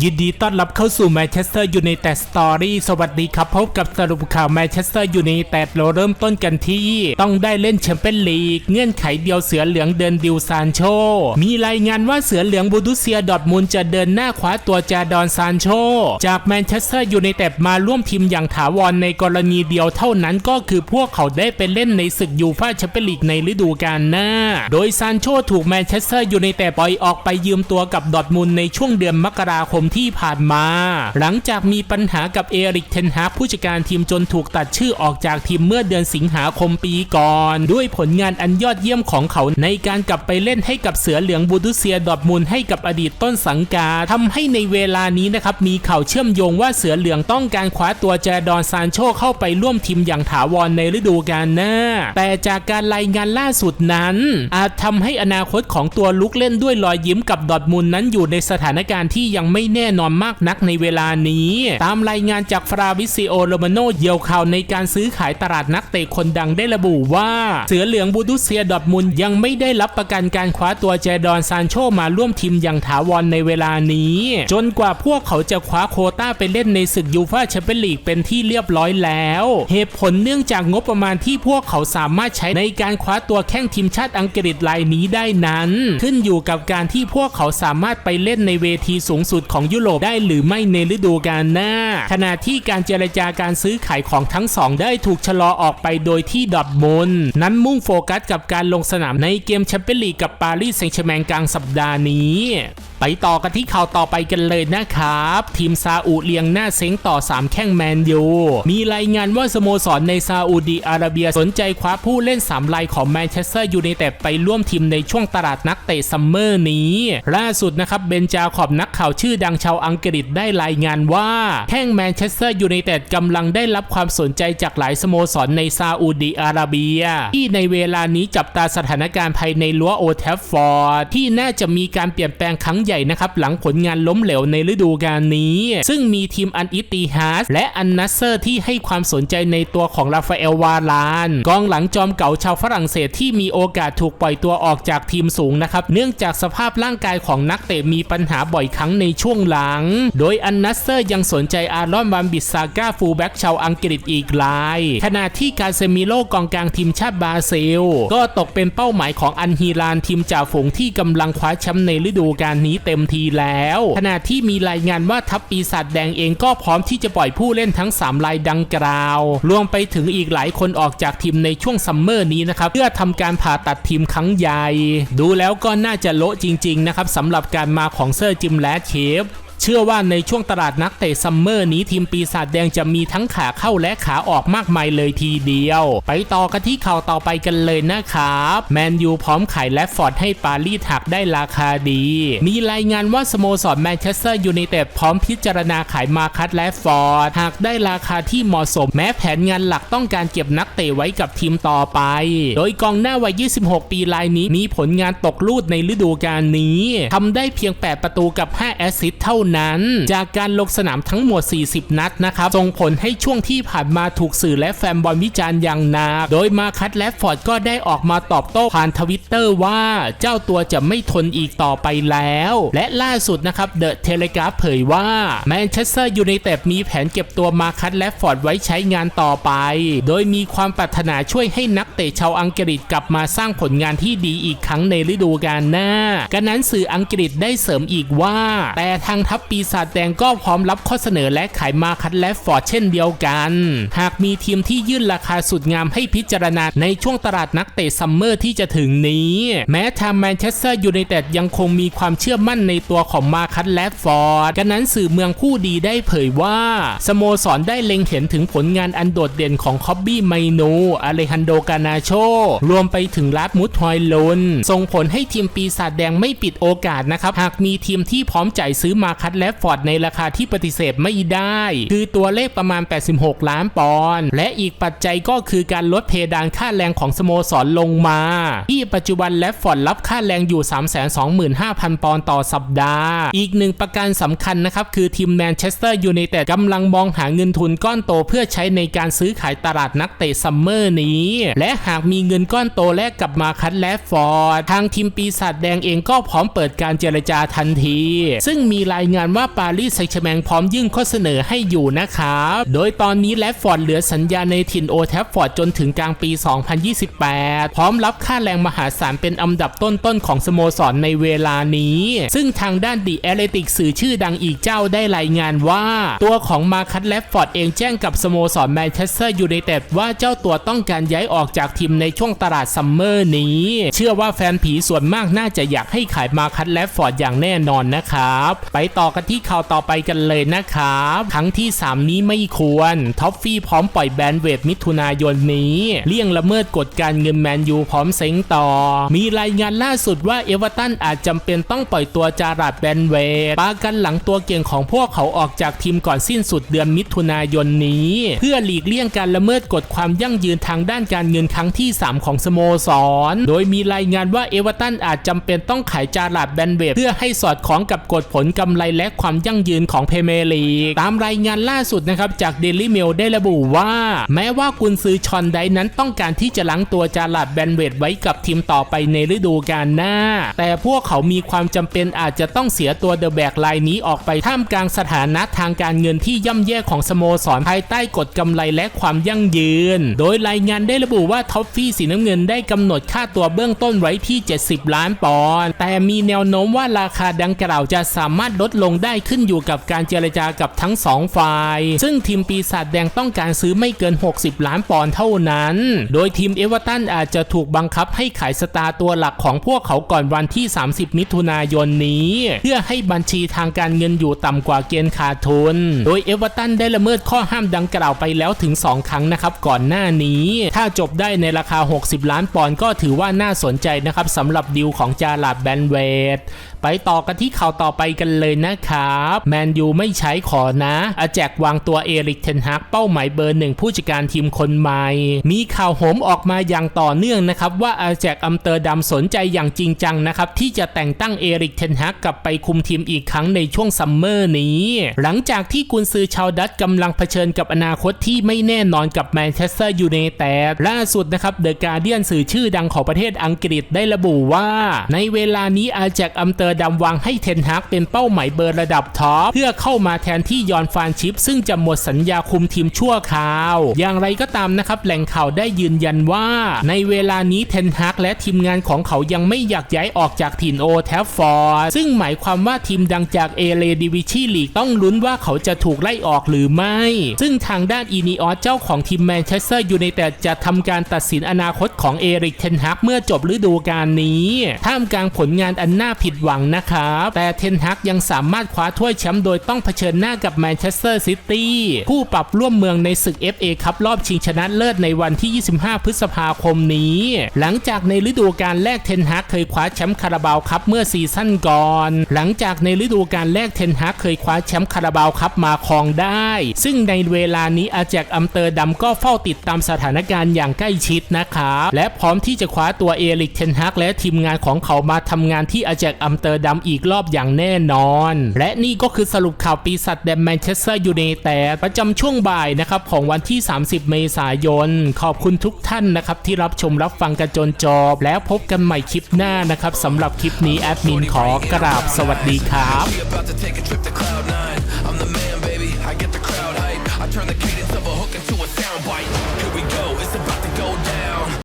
ยินดีต้อนรับเข้าสู่แมนเชสเตอร์ยูไนเต็ดสตอรี่สวัสดีครับ พบกับสรุปข่าวแมนเชสเตอร์ยูไนเต็ดเราเริ่มต้นกันที่ ต้องได้เล่นแชมเปี้ยนลีก เงื่อนไขเดียวเสือเหลืองเดินดิวซานโช มีรายงานว่าเสือเหลืองบูดุเซียดอทมุนด์จะเดินหน้าคว้าตัวจาดอนซานโช จากแมนเชสเตอร์ยูไนเต็ดมาร่วมทีมอย่างถาวรในกรณีเดียวเท่านั้นก็คือพวกเขาได้ไปเล่นในศึกยูฟ่าแชมเปี้ยนลีกในฤดูกาลหน้า โดยซานโชถูกแมนเชสเตอร์ยูไนเต็ดปล่อยออกไปยืมตัวกับดอทมุนด์ในช่วงเดือนมกราคมที่ผ่านมา หลังจากมีปัญหากับเอริกเทนฮากผู้จัดการทีมจนถูกตัดชื่อออกจากทีมเมื่อเดือนสิงหาคมปีก่อน ด้วยผลงานอันยอดเยี่ยมของเขาในการกลับไปเล่นให้กับเสือเหลืองบูดุเซียดอทมุนให้กับอดีตต้นสังกัดทำให้ในเวลานี้นะครับมีข่าวเชื่อมโยงว่าเสือเหลืองต้องการคว้าตัวแจดอนซานโชเข้าไปร่วมทีมอย่างถาวรในฤดูกาลหน้า แต่จากการรายงานล่าสุดนั้น อาจทำให้อนาคตของตัวลุกเล่นด้วยรอยยิ้มกับดอทมุนนั้นอยู่ในสถานการณ์ที่ยังไม่แน่นอนมากนักในเวลานี้ ตามรายงานจากฟราวิซิโอโรมาโนเยียวข่าวในการซื้อขายตลาดนักเตะคนดังได้ระบุว่า เสือเหลืองบูดุเซียดอทมุนยังไม่ได้รับประกันการคว้าตัวแจดอนซานโชมาร่วมทีมอย่างถาวรในเวลานี้ จนกว่าพวกเขาจะคว้าโคต้าไปเล่นในศึกยูฟ่าแชมเปี้ยนลีกเป็นที่เรียบร้อยแล้ว เหตุผลเนื่องจากงบประมาณที่พวกเขาสามารถใช้ในการคว้าตัวแข้งทีมชาติอังกฤษรายนี้ได้นั้น ขึ้นอยู่กับการที่พวกเขาสามารถไปเล่นในเวทีสูงสุดของยุโรปได้หรือไม่ในฤดูกาลหน้า ขณะที่การเจรจาการซื้อขายของทั้งสองได้ถูกชะลอออกไปโดยที่ดอทมุนนั้นมุ่งโฟกัสกับการลงสนามในเกมแชมเปี้ยนลีกกับปารีสแซงต์แชร์แมงกลางสัปดาห์นี้ไปต่อกันที่ข่าวต่อไปกันเลยนะครับ ทีมซาอุเลียงหน้าเซ้งต่อ 3 แข้งแมนยูมีรายงานว่าสโมสรในซาอุดีอาระเบียสนใจคว้าผู้เล่น3ลายของแมนเชสเตอร์ยูไนเต็ดไปร่วมทีมในช่วงตลาดนักเตะซัมเมอร์นี้ ล่าสุดนะครับเบนจาขอบนักข่าวชื่อดังชาวอังกฤษได้รายงานว่าแข้งแมนเชสเตอร์ยูไนเต็ดกำลังได้รับความสนใจจากหลายสโมสรในซาอุดีอาระเบีย ที่ในเวลานี้จับตาสถานการณ์ภายในรั้วโอแทฟฟอร์ดที่น่าจะมีการเปลี่ยนแปลงครั้งใหญ่นะครับ หลังผลงานล้มเหลวในฤดูกาลนี้ ซึ่งมีทีมอันอิติฮัสและอันนัสเซอร์ที่ให้ความสนใจในตัวของราฟาเอลวาลาน กองหลังจอมเก่าชาวฝรั่งเศสที่มีโอกาสถูกปล่อยตัวออกจากทีมสูงนะครับ เนื่องจากสภาพร่างกายของนักเตะมีปัญหาบ่อยครั้งในช่วงหลัง โดยอันนัสเซอร์ยังสนใจอารอนบัมบิสซาก้าฟูลแบ็กชาวอังกฤษอีกราย ขณะที่กาเซมิโลกองกลางทีมชาติบราซิล ก็ตกเป็นเป้าหมายของอันฮีรานทีมจ่าฝูงที่กำลังคว้าแชมป์ในฤดูกาลนี้เต็มทีแล้ว ขณะที่มีรายงานว่าทัพปีศาจแดงเองก็พร้อมที่จะปล่อยผู้เล่นทั้ง 3 รายดังกล่าว รวมไปถึงอีกหลายคนออกจากทีมในช่วงซัมเมอร์นี้นะครับ เพื่อทำการผ่าตัดทีมครั้งใหญ่ ดูแล้วก็น่าจะโละจริง ๆ นะครับสำหรับการมาของเซอร์จิมแลชเชฟ เชื่อว่าในช่วงตลาดนักเตะซัมเมอร์นี้ทีมปีศาจแดงจะมีทั้งขาเข้าและขาออกมากมายเลยทีเดียว ไปต่อกันที่ข่าวต่อไปกันเลยนะครับแมนยูพร้อมขายแลฟฟอร์ดให้ปารีสหักได้ราคาดี มีรายงานว่าสโมสรแมนเชสเตอร์ยูไนเต็ดพร้อมพิจารณาขายมาคัตแลฟฟอร์ดหากได้ราคาที่เหมาะสมแม้แผนงานหลักต้องการเก็บนักเตะไว้กับทีมต่อไป โดยกองหน้าวัย 26 ปีรายนี้มีผลงานตกลูดในฤดูกาลนี้ทำได้เพียง 8 ประตูกับ 5 แอสซิสต์เท่านั้น จากการลงสนามทั้งหมด 40 นัดนะครับส่งผลให้ช่วงที่ผ่านมาถูกสื่อและแฟนบอลวิจารณ์อย่างหนักโดยมาคัตแลฟฟอร์ดก็ได้ออกมาตอบโต้ผ่านทวิตเตอร์ว่าเจ้าตัวจะไม่ทนอีกต่อไปแล้ว และล่าสุดนะครับเดอะเทเลกราฟเผยว่าแมนเชสเตอร์ยูไนเต็ดมีแผนเก็บตัวมาคัตแลฟฟอร์ดไว้ใช้งานต่อไป โดยมีความปรารถนาช่วยให้นักเตะชาวอังกฤษกลับมาสร้างผลงานที่ดีอีกครั้งในฤดูกาลหน้ากันนั้นสื่ออังกฤษได้เสริมอีกว่า แต่ทางทัพปีศาจแดงก็พร้อมรับข้อเสนอและขายมาคัตแลฟฟอร์ดเช่นเดียวกัน หากมีทีมที่ยื่นราคาสุดงามให้พิจารณาในช่วงตลาดนักเตะซัมเมอร์ที่จะถึงนี้ แม้ทางแมนเชสเตอร์ยูไนเต็ดยังคงมีความเชื่อมั่นในตัวของมาคัตแลฟฟอร์ดกันนั้นสื่อเมืองคู่ดีได้เผยว่า สโมสรได้เล็งเห็นถึงผลงานอันโดดเด่นของคอบบี้ไมโนอเลฮันโดกานาโช รวมไปถึงลาดมุทฮอยลนส่งผลให้ทีมปีศาจแดงไม่ปิดโอกาสนะครับหากมีทีมที่พร้อมจ่ายซื้อมาคัตแลฟฟอร์ดในราคาที่ปฏิเสธไม่ได้ คือตัวเลขประมาณ 86 ล้านปอนด์และอีกปัจจัยก็คือการลดเพดานค่าแรงของสโมสรลงมา ที่ปัจจุบันแลฟฟอร์ดรับค่าแรงอยู่ 325,000 ปอนด์ต่อสัปดาห์ อีกหนึ่งประการสำคัญนะครับ คือทีมแมนเชสเตอร์ยูไนเต็ดกำลังมองหาเงินทุนก้อนโตเพื่อใช้ในการซื้อขายตลาดนักเตะซัมเมอร์นี้ และหากมีเงินก้อนโตแลกกับมาคัตแลฟฟอร์ดทางทีมปีศาจแดงเองก็พร้อมเปิดการเจรจาทันที ซึ่งมีรายงานว่าปารีสแซงต์แชร์แมงพร้อมยื่นข้อเสนอให้อยู่นะครับ โดยตอนนี้แลฟฟอร์ดเหลือสัญญาในถิ่นโอแทฟฟอร์ดจนถึงกลางปี 2028 พร้อมรับค่าแรงมหาศาลเป็นอันดับต้นๆของสโมสรในเวลานี้ ซึ่งทางด้านดีแอเลติกสื่อชื่อดังอีกเจ้าได้รายงานว่า ตัวของมาคัตแลฟฟอร์ดเองแจ้งกับสโมสรแมนเชสเตอร์ยูไนเต็ดว่าเจ้าตัวต้องการย้ายออกจากทีมในช่วงตลาดซัมเมอร์นี้ เชื่อว่าแฟนผีส่วนมากน่าจะอยากให้ขายมาคัตแลฟฟอร์ดอย่างแน่นอนนะครับ ไปต่อกันที่ข่าวต่อไปกันเลยนะครับครั้งที่ 3 นี้ไม่ควรท็อฟฟี่พร้อมปล่อยแบนเวทมิถุนายนนี้ เลี่ยงละเมิดกฎการเงินแมนยูพร้อมเซ็งต่อ มีรายงานล่าสุดว่าเอเวอร์ตันอาจจำเป็นต้องปล่อยตัวจาราดแบนเวทปากันหลังตัวเก่งของพวกเขาออกจากทีมก่อนสิ้นสุดเดือนมิถุนายนนี้ เพื่อหลีกเลี่ยงการละเมิดกฎความยั่งยืนทางด้านการเงินครั้งที่ 3 ของสโมสร โดยมีรายงานว่าเอเวอร์ตันอาจจำเป็นต้องขายจาราดแบนเวทเพื่อให้สอดคล้องกับกฎผลกำไรและความยั่งยืนของเพเมลีกตามรายงานล่าสุดนะครับจากเดลิเมลได้ระบุว่า แม้ว่ากุนซือชอนไดนั้นต้องการที่จะล้างตัวจาราดแบนเวทไว้กับทีมต่อไปในฤดูกาลหน้า แต่พวกเขามีความจำเป็นอาจจะต้องเสียตัวเดอะแบกไลน์นี้ออกไปท่ามกลางสถานะทางการเงินที่ย่ำแย่ของสโมสรภายใต้กฎกำไรและความยั่งยืน โดยรายงานได้ระบุว่าท็อฟฟี่สีน้ำเงินได้กำหนดค่าตัวเบื้องต้นไว้ที่ 70 ล้านปอนด์แต่มีแนวโน้มว่าราคาดังกล่าวจะสามารถลดลงได้ขึ้นอยู่กับการเจรจากับทั้งสองฝ่าย ซึ่งทีมปีศาจแดงต้องการซื้อไม่เกิน 60 ล้านปอนด์เท่านั้น โดยทีมเอเวอร์ตันอาจจะถูกบังคับให้ขายสตาร์ตัวหลักของพวกเขาก่อนวันที่ 30 มิถุนายนนี้ เพื่อให้บัญชีทางการเงินอยู่ต่ำกว่าเกณฑ์ขาดทุน โดยเอเวอร์ตันได้ละเมิดข้อห้ามดังกล่าวไปแล้วถึง 2 ครั้งนะครับก่อนหน้านี้ ถ้าจบได้ในราคา 60 ล้านปอนด์ก็ถือว่าน่าสนใจนะครับสำหรับดีลของจาลาดแบนเวด ไปต่อกันที่ข่าวต่อไปกันเลยนะครับแมนยูไม่ใช้ขอนะ อาแจกวางตัวเอริกเทนฮักเป้าหมายเบอร์หนึ่งผู้จัดการทีมคนใหม่ มีข่าวโหมออกมาอย่างต่อเนื่องนะครับว่าอาแจกอัมเตอร์ดัมสนใจอย่างจริงจังนะครับที่จะแต่งตั้งเอริกเทนฮักกลับไปคุมทีมอีกครั้งในช่วงซัมเมอร์นี้ หลังจากที่กุนซือชาวดัตกำลังเผชิญกับอนาคตที่ไม่แน่นอนกับแมนเชสเตอร์ยูไนเต็ดล่าสุดนะครับเดอะการเดียนสื่อชื่อดังของประเทศอังกฤษได้ระบุว่า ในเวลานี้อาแจกอัมเตอร์ดัมวางให้เทนฮักเป็นเป้าหมายเบอร์ระดับท็อปเพื่อเข้ามาแทนที่ยอนฟานชิป ซึ่งจะหมดสัญญาคุมทีมชั่วคราว อย่างไรก็ตามนะครับแหล่งข่าวได้ยืนยันว่า ในเวลานี้เทนฮักและทีมงานของเขายังไม่อยากย้ายออกจากถิ่นโอแทฟฟอร์ดซึ่งหมายความว่าทีมดังจากเอเลดิวิชีลีกต้องลุ้นว่าเขาจะถูกไล่ออกหรือไม่ ซึ่งทางด้านอีนีออสเจ้าของทีมแมนเชสเตอร์ยูไนเต็ดจะทำการตัดสินอนาคตของเอริกเทนฮักเมื่อจบฤดูกาลนี้ ท่ามกลางผลงานอันน่าผิดหวังนะครับแต่เทนฮักยังสามารถคว้าถ้วยแชมป์โดยต้องเผชิญหน้ากับแมนเชสเตอร์ซิตี้ผู้ปรับร่วมเมืองในศึก FA คัพรอบชิงชนะเลิศในวันที่ 25 พฤษภาคมนี้ หลังจากในฤดูกาลแรกเทนฮักเคยคว้าแชมป์คาราบาวคัพเมื่อซีซั่นก่อน หลังจากในฤดูกาลแรกเทนฮักเคยคว้าแชมป์คาราบาวคัพมาครองได้ ซึ่งในเวลานี้อาแจกอัมเตอร์ดัมก็เฝ้าติดตามสถานการณ์อย่างใกล้ชิดนะครับและพร้อมที่จะคว้าตัวเอริกเทนฮักและทีมงานของเขามาทำงานที่อาแจกอัมเตอร์ดัมอีกรอบอย่างแน่นอน และนี่ก็คือสรุปข่าวปีศาจแดมแมนเชสเตอร์ยูไนเต็ดประจำช่วงบ่ายนะครับของวันที่ 30 เมษายน ขอบคุณทุกท่านนะครับที่รับชมรับฟังกันจนจบ แล้วพบกันใหม่คลิปหน้านะครับสำหรับคลิปนี้แอดมินขอกราบสวัสดีครับ I turn the man, baby. I get the crowd hype. I turn the cadence